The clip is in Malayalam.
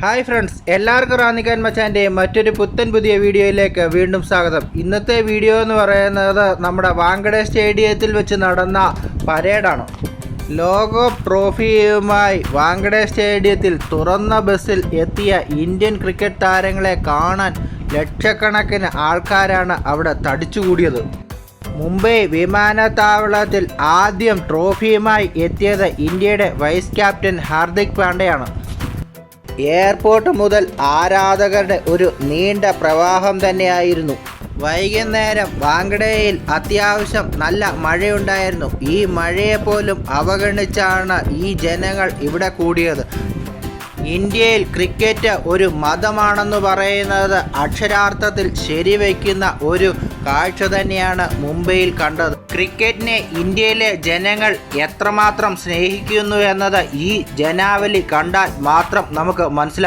ഹായ് ഫ്രണ്ട്സ് എല്ലാവർക്കും റാന്നിക്കാൻ മച്ചാന്റെ മറ്റൊരു പുത്തൻ പുതിയ വീഡിയോയിലേക്ക് വീണ്ടും സ്വാഗതം. ഇന്നത്തെ വീഡിയോ എന്ന് പറയുന്നത് നമ്മുടെ വാങ്കഡെ സ്റ്റേഡിയത്തിൽ വെച്ച് നടന്ന പരേഡാണ്. ലോക ട്രോഫിയുമായി വാങ്കഡെ സ്റ്റേഡിയത്തിൽ തുറന്ന ബസ്സിൽ എത്തിയ ഇന്ത്യൻ ക്രിക്കറ്റ് താരങ്ങളെ കാണാൻ ലക്ഷക്കണക്കിന് ആൾക്കാരാണ് അവിടെ തടിച്ചുകൂടിയത്. മുംബൈ വിമാനത്താവളത്തിൽ ആദ്യം ട്രോഫിയുമായി എത്തിയത് ഇന്ത്യയുടെ വൈസ് ക്യാപ്റ്റൻ ഹാർദിക് പാണ്ഡ്യയാണ് എയർപോർട്ട് മുതൽ ആരാധകരുടെ ഒരു നീണ്ട പ്രവാഹം തന്നെയായിരുന്നു. വൈകുന്നേരം വാങ്കഡയിൽ അത്യാവശ്യം നല്ല മഴയുണ്ടായിരുന്നു. ഈ മഴയെ പോലും അവഗണിച്ചാണ് ഈ ജനങ്ങൾ ഇവിടെ കൂടിയത്. ഇന്ത്യയിൽ ക്രിക്കറ്റ് ഒരു മതമാണെന്ന് പറയുന്നത് അക്ഷരാർത്ഥത്തിൽ ശരിവയ്ക്കുന്ന ഒരു കാഴ്ച തന്നെയാണ് മുംബൈയിൽ കണ്ടത്. ക്രിക്കറ്റിനെ ഇന്ത്യയിലെ ജനങ്ങൾ എത്രമാത്രം സ്നേഹിക്കുന്നു എന്നത് ഈ ജനാവലി കണ്ടാൽ മാത്രം നമുക്ക് മനസ്സിലാക്കാം.